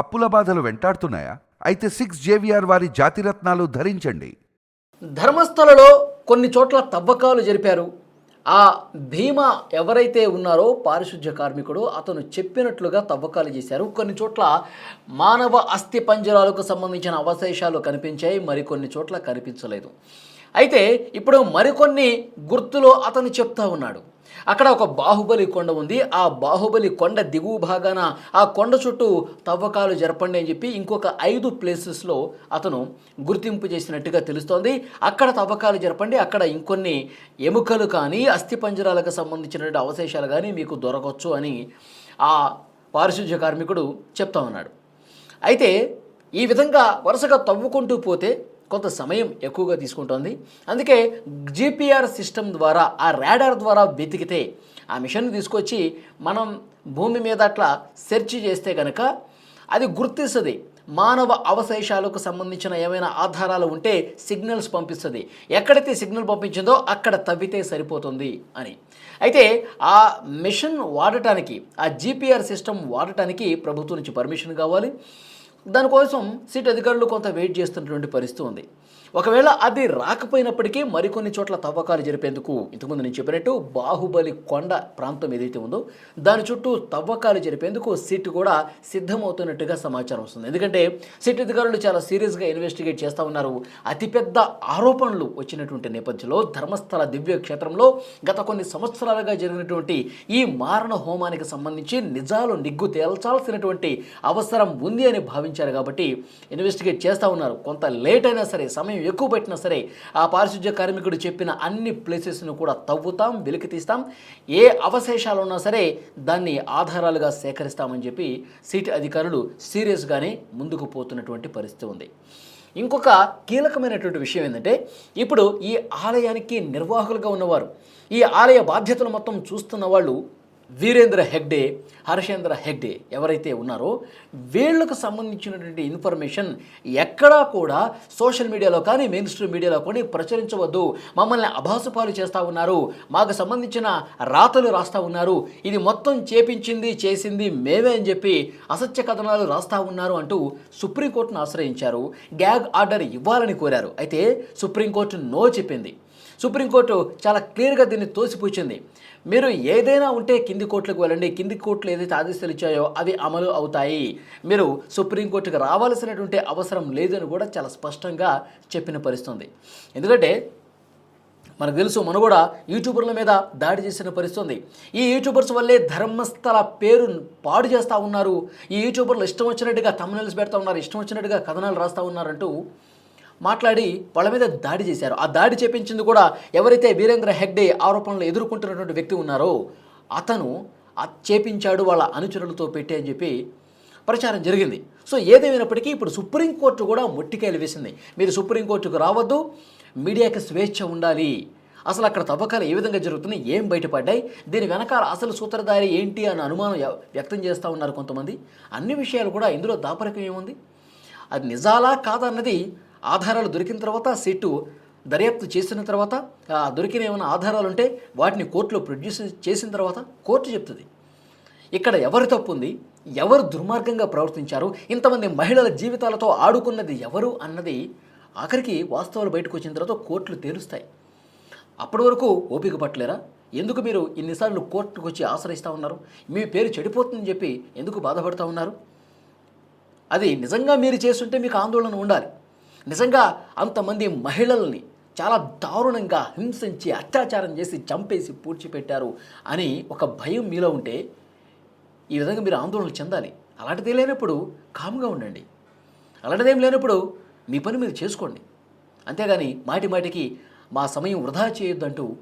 అప్పుల బాధలు వెంటాడుతున్నాయా? అయితే సిక్స్ జేవిఆర్ వారి జాతిరత్నాలు ధరించండి. ధర్మస్థలలో కొన్ని చోట్ల తవ్వకాలు జరిపారు. ఆ భీమా ఎవరైతే ఉన్నారో పారిశుధ్య కార్మికుడు అతను చెప్పినట్లుగా తవ్వకాలు చేశారు. కొన్ని చోట్ల మానవ అస్థి పంజరాలకు సంబంధించిన అవశేషాలు కనిపించాయి మరికొన్ని చోట్ల కనిపించలేదు. అయితే ఇప్పుడు మరికొన్ని గుర్తులు అతను చెప్తా ఉన్నాడు. అక్కడ ఒక బాహుబలి కొండ ఉంది. ఆ బాహుబలి కొండ దిగువ భాగాన ఆ కొండ చుట్టూ తవ్వకాలు జరపండి అని చెప్పి ఇంకొక ఐదు ప్లేసెస్లో అతను గుర్తింపు చేసినట్టుగా తెలుస్తోంది. అక్కడ తవ్వకాలు జరపండి అక్కడ ఇంకొన్ని ఎముకలు కానీ అస్థిపంజరాలకు సంబంధించినటువంటి అవశేషాలు కానీ మీకు దొరకవచ్చు అని ఆ పారిశుధ్య కార్మికుడు చెప్తా ఉన్నాడు. అయితే ఈ విధంగా వరుసగా తవ్వుకుంటూ పోతే కొంత సమయం ఎక్కువగా తీసుకుంటోంది. అందుకే జీపీఆర్ సిస్టమ్ ద్వారా ఆ రాడార్ ద్వారా వెతికితే ఆ మిషన్ తీసుకొచ్చి మనం భూమి మీద అట్లా సెర్చ్ చేస్తే కనుక అది గుర్తిస్తుంది. మానవ అవశేషాలకు సంబంధించిన ఏమైనా ఆధారాలు ఉంటే సిగ్నల్స్ పంపిస్తుంది. ఎక్కడైతే సిగ్నల్ పంపించిందో అక్కడ తవ్వితే సరిపోతుంది అని. అయితే ఆ మిషన్ వాడటానికి ఆ జీపీఆర్ సిస్టమ్ వాడటానికి ప్రభుత్వం నుంచి పర్మిషన్ కావాలి. దానికోసం సిట్ అధికారులు కొంత వెయిట్ చేస్తున్నటువంటి పరిస్థితి ఉంది. ఒకవేళ అది రాకపోయినప్పటికీ మరికొన్ని చోట్ల తవ్వకాలు జరిపేందుకు ఇంతకుముందు నేను చెప్పినట్టు బాహుబలి కొండ ప్రాంతం ఏదైతే ఉందో దాని చుట్టూ తవ్వకాలు జరిపేందుకు సిట్ కూడా సిద్ధమవుతున్నట్టుగా సమాచారం వస్తుంది. ఎందుకంటే సిట్ అధికారులు చాలా సీరియస్గా ఇన్వెస్టిగేట్ చేస్తూ ఉన్నారు. అతిపెద్ద ఆరోపణలు వచ్చినటువంటి నేపథ్యంలో ధర్మస్థల దివ్య క్షేత్రంలో గత కొన్ని సంవత్సరాలుగా జరిగినటువంటి ఈ మారణ హోమానికి సంబంధించి నిజాలు నిగ్గు తేల్చాల్సినటువంటి అవసరం ఉంది అని భావించారు కాబట్టి ఇన్వెస్టిగేట్ చేస్తూ ఉన్నారు. కొంత లేట్ అయినా సరే సమయం ఎక్కువ పెట్టినా సరే ఆ పారిశుధ్య కార్మికుడు చెప్పిన అన్ని ప్లేసెస్ను కూడా తవ్వుతాం వెలికి తీస్తాం. ఏ అవశేషాలు ఉన్నా సరే దాన్ని ఆధారాలుగా సేకరిస్తామని చెప్పి సిటీ అధికారులు సీరియస్గానే ముందుకు పోతున్నటువంటి పరిస్థితి ఉంది. ఇంకొక కీలకమైనటువంటి విషయం ఏంటంటే ఇప్పుడు ఈ ఆలయానికి నిర్వాహకులుగా ఉన్నవారు ఈ ఆలయ బాధ్యతలు మొత్తం చూస్తున్న వాళ్ళు వీరేంద్ర హెగ్డే హర్షేంద్ర హెగ్డే ఎవరైతే ఉన్నారో వీళ్ళకు సంబంధించినటువంటి ఇన్ఫర్మేషన్ ఎక్కడా కూడా సోషల్ మీడియాలో కానీ మెయిన్ స్ట్రీమ్ మీడియాలో కానీ ప్రచురించవద్దు. మమ్మల్ని అభాసుపాలు చేస్తూ ఉన్నారు. మాకు సంబంధించిన రాతలు రాస్తూ ఉన్నారు. ఇది మొత్తం చేపించింది చేసింది మేమే అని చెప్పి అసత్య కథనాలు రాస్తా ఉన్నారు అంటూ సుప్రీంకోర్టును ఆశ్రయించారు. గ్యాగ్ ఆర్డర్ ఇవ్వాలని కోరారు. అయితే సుప్రీంకోర్టు నో చెప్పింది. సుప్రీంకోర్టు చాలా క్లియర్గా దీన్ని తోసిపుచ్చింది. మీరు ఏదైనా ఉంటే కింది కోర్టులకు వెళ్ళండి. కింది కోర్టులు ఏదైతే ఆదేశాలు ఇచ్చాయో అవి అమలు అవుతాయి. మీరు సుప్రీంకోర్టుకు రావాల్సినటువంటి అవసరం లేదని కూడా చాలా స్పష్టంగా చెప్పిన పరిస్థితుంది. ఎందుకంటే మనకు తెలుసు మనం కూడా యూట్యూబర్ల మీద దాడి చేసిన పరిస్థితుంది. ఈ యూట్యూబర్స్ వల్లే ధర్మస్థల పేరు పాడు చేస్తూ ఉన్నారు. ఈ యూట్యూబర్లు ఇష్టం వచ్చినట్టుగా తమ్మునల్స్ పెడతా ఉన్నారు ఇష్టం వచ్చినట్టుగా కథనాలు రాస్తూ ఉన్నారంటూ మాట్లాడి వాళ్ళ మీద దాడి చేశారు. ఆ దాడి చేపించింది కూడా ఎవరైతే వీరేంద్ర హెగ్డే ఆరోపణలు ఎదుర్కొంటున్నటువంటి వ్యక్తి ఉన్నారో అతను చేపించాడు వాళ్ళ అనుచరులతో పెట్టి అని చెప్పి ప్రచారం జరిగింది. సో ఏదేమైనప్పటికీ ఇప్పుడు సుప్రీంకోర్టు కూడా మొట్టికాయలు వేసింది. మీరు సుప్రీంకోర్టుకు రావద్దు మీడియాకి స్వేచ్ఛ ఉండాలి. అసలు అక్కడ తవ్వకాలు ఏ విధంగా జరుగుతున్నాయి ఏం బయటపడ్డాయి దీని వెనకాల అసలు సూత్రధారి ఏంటి అన్న అనుమానం వ్యక్తం చేస్తూ ఉన్నారు కొంతమంది. అన్ని విషయాలు కూడా ఇందులో దాపరికం ఏముంది? అది నిజాలా కాదన్నది ఆధారాలు దొరికిన తర్వాత సిట్టు దర్యాప్తు చేసిన తర్వాత దొరికిన ఏమైనా ఆధారాలు ఉంటే వాటిని కోర్టులో ప్రొడ్యూస్ చేసిన తర్వాత కోర్టు చెప్తుంది. ఇక్కడ ఎవరు తప్పు ఉంది ఎవరు దుర్మార్గంగా ప్రవర్తించారు? ఇంతమంది మహిళల జీవితాలతో ఆడుకున్నది ఎవరు అన్నది ఆఖరికి వాస్తవాలు బయటకు వచ్చిన తర్వాత కోర్టులు తేలుస్తాయి. అప్పటి వరకు ఓపిక పట్టలేరా? ఎందుకు మీరు ఇన్నిసార్లు కోర్టుకు వచ్చి ఆశ్రయిస్తూ ఉన్నారు? మీ పేరు చెడిపోతుందని చెప్పి ఎందుకు బాధపడుతూ ఉన్నారు? అది నిజంగా మీరు చేస్తుంటే మీకు ఆందోళన ఉండాలి. నిజంగా అంతమంది మహిళల్ని చాలా దారుణంగా హింసించి అత్యాచారం చేసి చంపేసి పూడ్చిపెట్టారు అని ఒక భయం మీలో ఉంటే ఈ విధంగా మీరు ఆందోళన చెందాలి. అలాంటిది లేనప్పుడు కామ్గా ఉండండి. అలాంటిదేం లేనప్పుడు మీ పని మీరు చేసుకోండి. అంతేగాని మాటి మాటికి మా సమయం వృధా చేయొద్దంటూ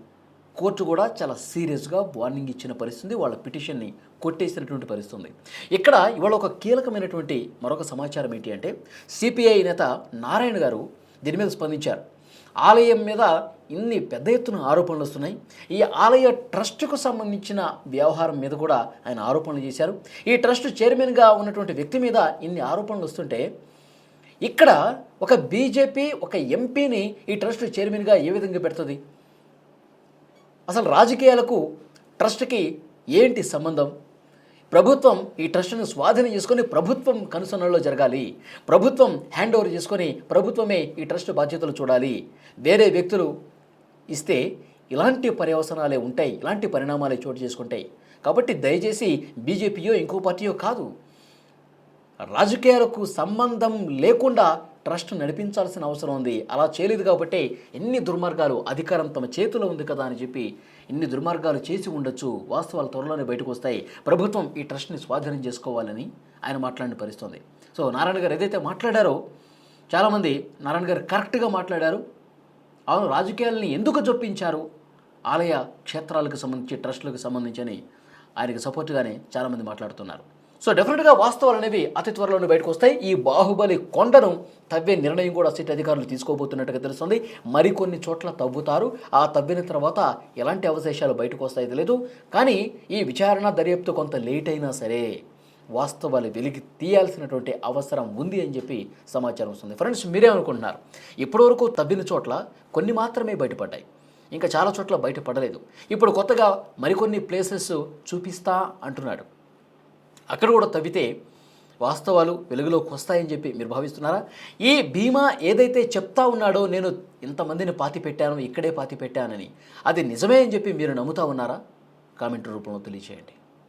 కోర్టు కూడా చాలా సీరియస్గా వార్నింగ్ ఇచ్చిన పరిస్థితి వాళ్ళ పిటిషన్ని కొట్టేసినటువంటి పరిస్థితి ఉంది ఇక్కడ ఇవాళ ఒక కీలకమైనటువంటి మరొక సమాచారం ఏంటి అంటే సిపిఐ నేత నారాయణ గారు దీని మీద స్పందించారు. ఆలయం మీద ఇన్ని పెద్ద ఎత్తున ఆరోపణలు వస్తున్నాయి. ఈ ఆలయ ట్రస్టుకు సంబంధించిన వ్యవహారం మీద కూడా ఆయన ఆరోపణలు చేశారు. ఈ ట్రస్ట్ చైర్మన్గా ఉన్నటువంటి వ్యక్తి మీద ఇన్ని ఆరోపణలు వస్తుంటే ఇక్కడ ఒక బీజేపీ ఒక ఎంపీని ఈ ట్రస్ట్ చైర్మన్గా ఏ విధంగా పెడుతుంది? అసలు రాజకీయాలకు ట్రస్ట్కి ఏంటి సంబంధం? ప్రభుత్వం ఈ ట్రస్ట్ను స్వాధీనం చేసుకొని ప్రభుత్వం కనుసన్నల్లో జరగాలి. ప్రభుత్వం హ్యాండ్ ఓవర్ చేసుకొని ప్రభుత్వమే ఈ ట్రస్ట్ బాధ్యతలు చూడాలి. వేరే వ్యక్తులు ఇస్తే ఇలాంటి పర్యవసనాలే ఉంటాయి ఇలాంటి పరిణామాలే చోటు చేసుకుంటాయి. కాబట్టి దయచేసి బీజేపీయో ఇంకో పార్టీయో కాదు. రాజకీయాలకు సంబంధం లేకుండా ట్రస్ట్ నడిపించాల్సిన అవసరం ఉంది. అలా చేయలేదు కాబట్టి ఎన్ని దుర్మార్గాలు అధికారం తమ చేతిలో ఉంది కదా అని చెప్పి ఎన్ని దుర్మార్గాలు చేసి ఉండొచ్చు వాస్తవాలు త్వరలోనే బయటకు వస్తాయి. ప్రభుత్వం ఈ ట్రస్ట్ని స్వాధీనం చేసుకోవాలని ఆయన మాట్లాడిన పరిస్థితుంది. సో నారాయణ గారు ఏదైతే మాట్లాడారో చాలామంది నారాయణ గారు కరెక్ట్గా మాట్లాడారు. అవును రాజకీయాలని ఎందుకు జొప్పించారు? ఆలయ క్షేత్రాలకు సంబంధించి ట్రస్టులకు సంబంధించి అని ఆయనకు సపోర్ట్గానే చాలామంది మాట్లాడుతున్నారు. సో డెఫినెట్గా వాస్తవాలు అనేవి అతి త్వరలోనే బయటకు వస్తాయి. ఈ బాహుబలి కొండను తవ్వే నిర్ణయం కూడా సిట్ అధికారులు తీసుకోబోతున్నట్టుగా తెలుస్తుంది. మరికొన్ని చోట్ల తవ్వుతారు. ఆ తవ్విన తర్వాత ఎలాంటి అవశేషాలు బయటకు వస్తాయి తెలియదు కానీ ఈ విచారణ దర్యాప్తు కొంత లేట్ అయినా సరే వాస్తవాలు వెలికి తీయాల్సినటువంటి అవసరం ఉంది అని చెప్పి సమాచారం వస్తుంది. ఫ్రెండ్స్ మీరేమనుకుంటున్నారు? ఇప్పటివరకు తవ్విన చోట్ల కొన్ని మాత్రమే బయటపడ్డాయి. ఇంకా చాలా చోట్ల బయటపడలేదు. ఇప్పుడు కొత్తగా మరికొన్ని ప్లేసెస్ చూపిస్తా అంటున్నాడు. అక్కడ కూడా తవ్వితే వాస్తవాలు వెలుగులోకి వస్తాయని చెప్పి మీరు భావిస్తున్నారా? ఈ భీమా ఏదైతే చెప్తా ఉన్నాడో నేను ఇంతమందిని పాతి పెట్టాను ఇక్కడే పాతి పెట్టానని అది నిజమే అని చెప్పి మీరు నమ్ముతా ఉన్నారా? కామెంట్ రూపంలో తెలియచేయండి.